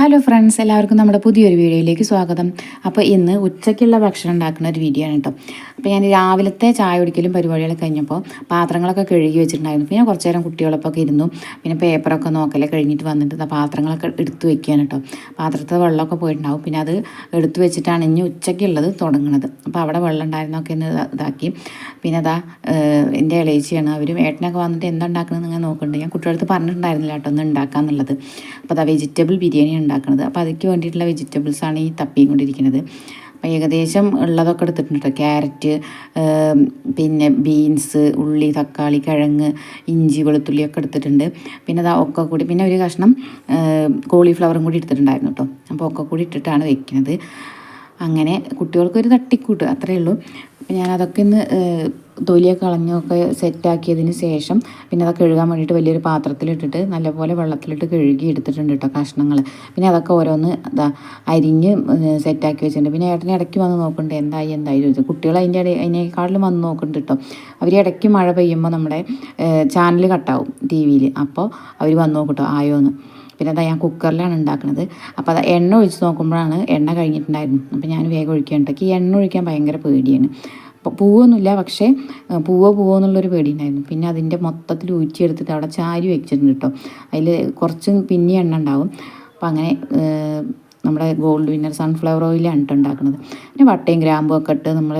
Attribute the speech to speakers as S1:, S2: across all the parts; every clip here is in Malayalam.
S1: ഹലോ ഫ്രണ്ട്സ് എല്ലാവർക്കും നമ്മുടെ പുതിയൊരു വീഡിയോയിലേക്ക് സ്വാഗതം. അപ്പോൾ ഇന്ന് ഉച്ചയ്ക്കുള്ള ഭക്ഷണം ഉണ്ടാക്കുന്ന ഒരു വീഡിയോ ആണ് കേട്ടോ. അപ്പോൾ ഞാൻ രാവിലത്തെ ചായ കുടിക്കലും പരിപാടികളൊക്കെ കഴിഞ്ഞപ്പോൾ പാത്രങ്ങളൊക്കെ കഴുകി വെച്ചിട്ടുണ്ടായിരുന്നു. പിന്നെ കുറച്ച് നേരം കുട്ടികളൊക്കെ ഇരുന്നു. പിന്നെ പേപ്പറൊക്കെ നോക്കലെ കഴിഞ്ഞിട്ട് വന്നിട്ട് പാത്രങ്ങളൊക്കെ എടുത്തു വെക്കുകയാണ് കേട്ടോ. പാത്രത്തിൽ വെള്ളമൊക്കെ പോയിട്ടുണ്ടാവും. പിന്നെ അത് എടുത്തു വെച്ചിട്ടാണ് ഇനി ഉച്ചയ്ക്കുള്ളത് തുടങ്ങുന്നത് അപ്പോൾ അവിടെ വെള്ളം ഉണ്ടായിരുന്നൊക്കെ ഒന്ന് ഇതാക്കി. പിന്നെ അതാ എന്റെ ഇളയിച്ചിയാണ് അവരും ഏട്ടനൊക്കെ വന്നിട്ട് എന്താ ഉണ്ടാക്കുന്നത് നിങ്ങൾ നോക്കുന്നുണ്ട്. ഞാൻ കുട്ടികളടുത്ത് പറഞ്ഞിട്ടുണ്ടായിരുന്നില്ല കേട്ടോ ഒന്ന് ഉണ്ടാക്കാന്നുള്ളത്. അപ്പോൾ അതാ വെജിറ്റബിൾ ബിരിയാണി ഉണ്ടാക്കുന്നത് അപ്പോൾ അതിക്ക് വേണ്ടിയിട്ടുള്ള വെജിറ്റബിൾസ് ആണ് ഈ തപ്പിയും കൊണ്ടിരിക്കുന്നത്. അപ്പോൾ ഏകദേശം ഉള്ളതൊക്കെ എടുത്തിട്ടുണ്ട് കേട്ടോ ക്യാരറ്റ് പിന്നെ ബീൻസ് ഉള്ളി തക്കാളി കിഴങ്ങ് ഇഞ്ചി വെളുത്തുള്ളി ഒക്കെ എടുത്തിട്ടുണ്ട്. പിന്നെ അതാ ഒക്കെ കൂടി പിന്നെ ഒരു കഷ്ണം കോളിഫ്ലവറും കൂടി എടുത്തിട്ടുണ്ടായിരുന്നു കേട്ടോ അപ്പോൾ ഒക്കെ കൂടി ഇട്ടിട്ടാണ് വെക്കുന്നത്. അങ്ങനെ കുട്ടികൾക്കൊരു തട്ടിക്കൂട്ട് അത്രയേ ഉള്ളൂ. ഞാനതൊക്കെ ഏഹ്, തൊലിയൊക്കെ കളഞ്ഞൊക്കെ സെറ്റാക്കിയതിന് ശേഷം പിന്നെ അതൊക്കെ കഴുകാൻ വേണ്ടിയിട്ട് വലിയൊരു പാത്രത്തിലിട്ടിട്ട് നല്ലപോലെ വെള്ളത്തിലിട്ട് കഴുകി എടുത്തിട്ടുണ്ട് കേട്ടോ കഷ്ണങ്ങൾ പിന്നെ അതൊക്കെ ഓരോന്ന് ഇതാ അരിഞ്ഞ് സെറ്റാക്കി വെച്ചിട്ടുണ്ട്. പിന്നെ ഏട്ടനെ ഇടയ്ക്ക് വന്ന് നോക്കുന്നുണ്ട് എന്തായി എന്തായി? ചോദിച്ചു. കുട്ടികൾ അതിന്റെ ഇടയിൽ അതിനേക്കാളിലും വന്ന് നോക്കുന്നുണ്ട് കേട്ടോ അവർ ഇടയ്ക്ക് മഴ പെയ്യുമ്പോൾ നമ്മുടെ ചാനൽ കട്ടാവും ടി വിയിൽ അപ്പോൾ അവർ വന്ന് നോക്കട്ടോ ആയോ എന്ന്. പിന്നെ അതാ ഞാൻ കുക്കറിലാണ് ഉണ്ടാക്കുന്നത് അപ്പോൾ അത് എണ്ണ ഒഴിച്ച് നോക്കുമ്പോഴാണ് എണ്ണ കഴിഞ്ഞിട്ടുണ്ടായിരുന്നു അപ്പോൾ ഞാൻ വേഗം ഒഴിക്കാനുണ്ടാക്കി ഈ എണ്ണ ഒഴിക്കാൻ ഭയങ്കര പേടിയാണ്. അപ്പോൾ പൂവൊന്നുമില്ല പക്ഷേ പൂവ പൂവോ എന്നുള്ളൊരു പേടി ഉണ്ടായിരുന്നു പിന്നെ അതിന്റെ മൊത്തത്തിൽ ഊറ്റിയെടുത്തിട്ട് അവിടെ ചാരി വെച്ചിട്ടുണ്ട് കേട്ടോ. അതിൽ കുറച്ച് പിന്നെ എണ്ണ ഉണ്ടാവും. അപ്പോൾ അങ്ങനെ നമ്മുടെ ഗോൾഡ് വിന്നർ സൺഫ്ലവർ ഓയിലാണ് ഉണ്ടാക്കുന്നത് പിന്നെ വട്ടയും ഗ്രാമ്പും ഒക്കെ ഇട്ട് നമ്മൾ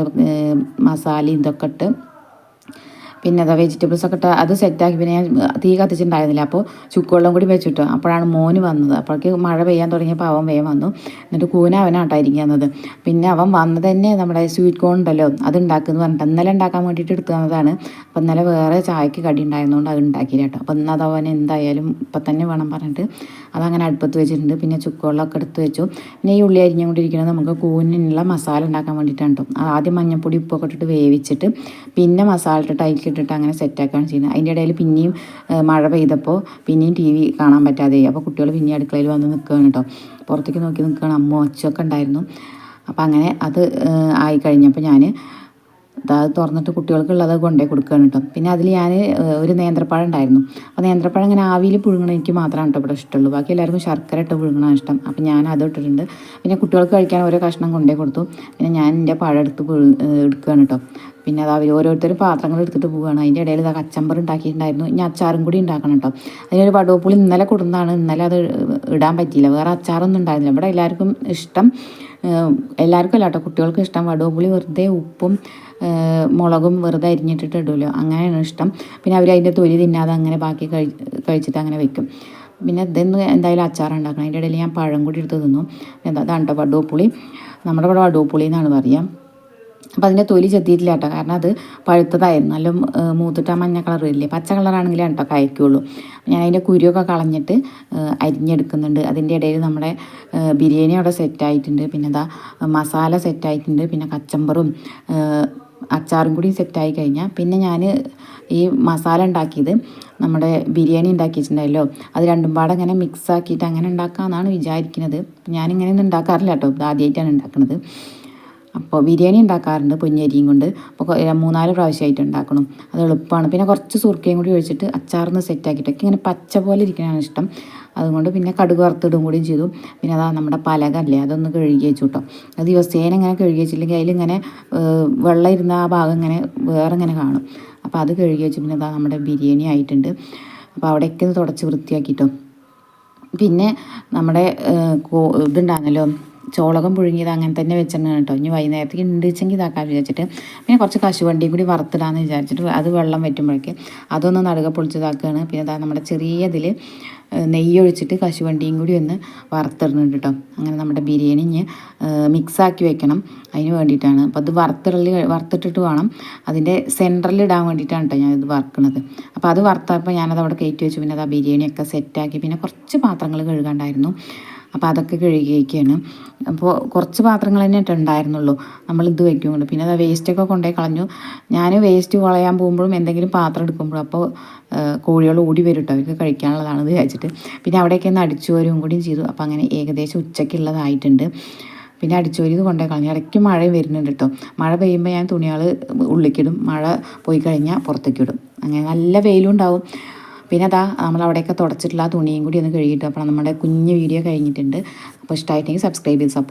S1: മസാലയും ഇതൊക്കെ ഇട്ട് പിന്നെ അതാ വെജിറ്റബിൾസ് ഒക്കെ ഇട്ട് അത് സെറ്റാക്കി പിന്നെ ഞാൻ തീ കത്തിച്ചിട്ടുണ്ടായിരുന്നില്ല. അപ്പോൾ ചുക്കുവെള്ളം കൂടി വെച്ചിട്ടു. അപ്പോഴാണ് മോന് വന്നത്. അപ്പോഴേക്ക് മഴ പെയ്യാൻ തുടങ്ങിയപ്പോൾ അവൻ വേഗം വന്നു. എന്നിട്ട് കൂന അവനാട്ടോ ഇരിക്കുന്നത്. പിന്നെ അവൻ വന്നത് തന്നെ നമ്മുടെ സ്വീറ്റ് കോൺ ഉണ്ടല്ലോ അത് ഉണ്ടാക്കുന്നു പറഞ്ഞിട്ട് ഇന്നലെ ഉണ്ടാക്കാൻ വേണ്ടിയിട്ട് എടുക്കുന്നതാണ് അപ്പം ഇന്നലെ വേറെ ചായക്ക് കടി ഉണ്ടായിരുന്നതുകൊണ്ട് അത് ഉണ്ടാക്കിയില്ല കേട്ടോ. അപ്പോൾ ഇന്നത് അവൻ എന്തായാലും ഇപ്പം തന്നെ വേണം പറഞ്ഞിട്ട് അതങ്ങനെ അടുപ്പത്ത് വെച്ചിട്ടുണ്ട്. പിന്നെ ചുക്കുവെള്ളമൊക്കെ എടുത്ത് വെച്ചു. പിന്നെ ഈ ഉള്ളി അരിഞ്ഞുകൊണ്ടിരിക്കുന്നത് നമുക്ക് കൂനിനുള്ള മസാല ഉണ്ടാക്കാൻ വേണ്ടിയിട്ടാണ് കേട്ടോ. ആദ്യം മഞ്ഞപ്പൊടി ഉപ്പൊക്കെ ഇട്ടിട്ട് വേവിച്ചിട്ട് പിന്നെ മസാല ഇട്ടിട്ട് അതിലിട്ടിട്ട് അങ്ങനെ സെറ്റാക്കുകയാണ് ചെയ്യുന്നത്. അതിന്റെ ഇടയിൽ പിന്നെയും മഴ പെയ്തപ്പോൾ പിന്നെയും ടി വി കാണാൻ പറ്റാതെ അപ്പോൾ കുട്ടികൾ പിന്നെ അടുക്കളയിൽ വന്ന് നിൽക്കുകയാണ് കേട്ടോ പുറത്തേക്ക് നോക്കി നിൽക്കുകയാണ് അമ്മ ഒച്ചയൊക്കെ ഉണ്ടായിരുന്നു. അപ്പോൾ അങ്ങനെ അത് ആയി കഴിഞ്ഞപ്പോൾ ഞാൻ അത് തുറന്നിട്ട് കുട്ടികൾക്കുള്ളത് കൊണ്ടേ കൊടുക്കുകയാണ് കേട്ടോ പിന്നെ അതിൽ ഞാൻ ഒരു നേന്ത്രപ്പഴം ഉണ്ടായിരുന്നു. അപ്പോൾ നേന്ത്രപ്പഴം ഇങ്ങനെ ആവിയിൽ പുഴുങ്ങണ എനിക്ക് മാത്രമാണ് കേട്ടോ ഇവിടെ ഇഷ്ടമുള്ളൂ. ബാക്കി എല്ലാവർക്കും ശർക്കര ഇട്ട് പുഴുങ്ങണം ഇഷ്ടം. അപ്പോൾ ഞാൻ അത് ഇട്ടിട്ടുണ്ട്. പിന്നെ കുട്ടികൾക്ക് കഴിക്കാൻ ഓരോ കഷ്ണം കൊണ്ടേ കൊടുത്തു. പിന്നെ ഞാൻ എന്റെ പഴം എടുത്ത് പുഴു എടുക്കുകയാണ് കേട്ടോ പിന്നെ അത് അവർ ഓരോരുത്തരും പാത്രങ്ങൾ എടുത്തിട്ട് പോവുകയാണ് അതിന്റെ ഇടയിൽ ഇതാ കച്ചമ്പർ ഉണ്ടാക്കിയിട്ടുണ്ടായിരുന്നു. ഇനി അച്ചാറും കൂടി ഉണ്ടാക്കണം കേട്ടോ അതിനൊരു വടുവപ്പുളി ഇന്നലെ കൊടുന്നതാണ് ഇന്നലെ അത് ഇടാൻ പറ്റിയില്ല. വേറെ അച്ചാറൊന്നും ഉണ്ടായിരുന്നില്ല. ഇവിടെ എല്ലാവർക്കും ഇഷ്ടം എല്ലാവർക്കും അല്ല കേട്ടോ കുട്ടികൾക്ക് ഇഷ്ടം വടുവപ്പുളി വെറുതെ ഉപ്പും മുളകും വെറുതെ അരിഞ്ഞിട്ടിട്ട് ഇടുമല്ലോ അങ്ങനെയാണ് ഇഷ്ടം. പിന്നെ അവർ അതിന്റെ തൊലി തിന്നാതെ അങ്ങനെ ബാക്കി കഴി കഴിച്ചിട്ട് അങ്ങനെ വെക്കും. പിന്നെ ഇതെന്ന് എന്തായാലും അച്ചാർ ഉണ്ടാക്കണം. അതിന്റെ ഇടയിൽ ഞാൻ പഴം കൂടി എടുത്ത് തിന്നു. എന്താ അതാണ് കേട്ടോ വടുവപ്പുളി. നമ്മുടെ ഇവിടെ വടുവപ്പുളി എന്നാണ് പറയുക അപ്പോൾ അതിന്റെ തൊലി ചെത്തിയിട്ടില്ല കേട്ടോ. കാരണം അത് പഴുത്തതായിരുന്നു. നല്ല മൂത്തിട്ട് ആ മഞ്ഞ കളർ പച്ച കളറാണെങ്കിലേ കേട്ടോ കഴിക്കുള്ളൂ. ഞാൻ അതിന്റെ കുരുവൊക്കെ കളഞ്ഞിട്ട് അരിഞ്ഞെടുക്കുന്നുണ്ട്. അതിന്റെ ഇടയിൽ നമ്മുടെ ബിരിയാണി അവിടെ സെറ്റായിട്ടുണ്ട് പിന്നെ എന്താ മസാല സെറ്റായിട്ടുണ്ട് പിന്നെ കച്ചമ്പറും അച്ചാറും കൂടി സെറ്റായി കഴിഞ്ഞാൽ പിന്നെ ഞാൻ ഈ മസാല ഉണ്ടാക്കിയത് നമ്മുടെ ബിരിയാണി ഉണ്ടാക്കിയിട്ടുണ്ടായല്ലോ. അത് രണ്ടും പാടെ അങ്ങനെ മിക്സ് ആക്കിയിട്ട് അങ്ങനെ ഉണ്ടാക്കാമെന്നാണ് വിചാരിക്കുന്നത്. ഞാനിങ്ങനെയൊന്നും ഉണ്ടാക്കാറില്ല കേട്ടോ. ആദ്യമായിട്ടാണ് ഉണ്ടാക്കുന്നത് അപ്പോൾ ബിരിയാണി ഉണ്ടാക്കാറുണ്ട് പൊന്നരിയും കൊണ്ട്. അപ്പോൾ മൂന്നാൽ പ്രാവശ്യമായിട്ട് ഉണ്ടാക്കണം. അത് എളുപ്പമാണ് പിന്നെ കുറച്ച് സുർക്കയും കൂടി ഒഴിച്ചിട്ട് അച്ചാറിന്ന് സെറ്റാക്കിയിട്ടൊക്കെ ഇങ്ങനെ പച്ച പോലെ ഇരിക്കാനാണ് ഇഷ്ടം. അതുകൊണ്ട് പിന്നെ കടുക് വറുത്തിടും കൂടിയും ചെയ്തു. പിന്നെ അതാ നമ്മുടെ പലകല്ലേ അതൊന്ന് കഴുകി വെച്ചു കേട്ടോ അത് ദിവസേന ഇങ്ങനെ കഴുകി വെച്ചില്ലെങ്കിൽ അതിലിങ്ങനെ വെള്ളം ഇരുന്ന ആ ഭാഗം ഇങ്ങനെ വേറെ ഇങ്ങനെ കാണും. അപ്പോൾ അത് കഴുകി വെച്ചു പിന്നെ അതാ നമ്മുടെ ബിരിയാണി ആയിട്ടുണ്ട്. അപ്പോൾ അവിടെയൊക്കെ ഒന്ന് തുടച്ച് വൃത്തിയാക്കിയിട്ടോ പിന്നെ നമ്മുടെ ഇതുണ്ടാകുന്നല്ലോ ചോളകം പുഴുങ്ങിയത് അങ്ങനെ തന്നെ വെച്ചിട്ടുണ്ട് കേട്ടോ. ഇനി വൈകുന്നേരത്തേക്ക് ഉണ്ടിച്ചെങ്കിൽ ഇതാക്കാൻ വിചാരിച്ചിട്ട്. പിന്നെ കുറച്ച് കശുവണ്ടിയും കൂടി വറുത്തിടാന്ന് വിചാരിച്ചിട്ട് അത് വെള്ളം വറ്റുമ്പോഴേക്ക് അതൊന്ന് നടുക പൊളിച്ചതാക്കുകയാണ് പിന്നെ അതാ നമ്മുടെ ചെറിയ ഇതിൽ നെയ്യ് ഒഴിച്ചിട്ട് കശുവണ്ടിയും കൂടി ഒന്ന് വറുത്തിടുന്നുണ്ട് കേട്ടോ. അങ്ങനെ നമ്മുടെ ബിരിയാണി ഇനി മിക്സാക്കി വെക്കണം. അതിന് വേണ്ടിയിട്ടാണ്. അപ്പോൾ അത് വറുത്തിടൽ വറുത്തിട്ടിട്ട് വേണം. അതിന്റെ സെന്ററിൽ ഇടാൻ വേണ്ടിയിട്ടാണ് കേട്ടോ ഞാനിത് വറുക്കുന്നത് അപ്പോൾ അത് വറുത്തപ്പോൾ ഞാനത് അവിടെ കയറ്റി വെച്ചു. പിന്നെ അത് ആ ബിരിയാണിയൊക്കെ സെറ്റാക്കി. പിന്നെ കുറച്ച് പാത്രങ്ങൾ കഴുകാണ്ടായിരുന്നു. അപ്പോൾ അതൊക്കെ കഴുകി വയ്ക്കുകയാണ് അപ്പോൾ കുറച്ച് പാത്രങ്ങൾ തന്നെ ഉണ്ടായിരുന്നുള്ളൂ നമ്മൾ ഇത് വയ്ക്കുന്നുണ്ട് പിന്നെ അത് വേസ്റ്റൊക്കെ കൊണ്ടുപോയി കളഞ്ഞു. ഞാൻ വേസ്റ്റ് കളയാൻ പോകുമ്പോഴും എന്തെങ്കിലും പാത്രം എടുക്കുമ്പോഴും അപ്പോൾ കോഴികൾ ഓടി വരും കേട്ടോ അവർക്ക് കഴിക്കാനുള്ളതാണെന്ന് വിചാരിച്ചിട്ട്. പിന്നെ അവിടെയൊക്കെ ഒന്ന് അടിച്ചു വരും കൂടിയും ചെയ്തു. അപ്പോൾ അങ്ങനെ ഏകദേശം ഉച്ചയ്ക്കുള്ളതായിട്ടുണ്ട് പിന്നെ അടിച്ചോരിത് കൊണ്ടേ കളഞ്ഞു. ഇടയ്ക്ക് മഴ വരുന്നുണ്ട് കേട്ടോ മഴ പെയ്യുമ്പോൾ ഞാൻ തുണികൾ ഉള്ളിക്കിടും. മഴ പോയി കഴിഞ്ഞാൽ പുറത്തേക്കിടും. അങ്ങനെ നല്ല വെയിലും ഉണ്ടാവും. പിന്നെ അതാ നമ്മൾ അവിടെയൊക്കെ തുടച്ചിട്ടുള്ള ആ തുണിയും കൂടി ഒന്ന് കഴുകിയിട്ട് അപ്പോൾ നമ്മുടെ കുഞ്ഞ് വീഡിയോ കഴിഞ്ഞിട്ടുണ്ട്. അപ്പോൾ ഇഷ്ടമായിട്ടെങ്കിൽ സബ്സ്ക്രൈബ് ചെയ്ത് സപ്പോർട്ട്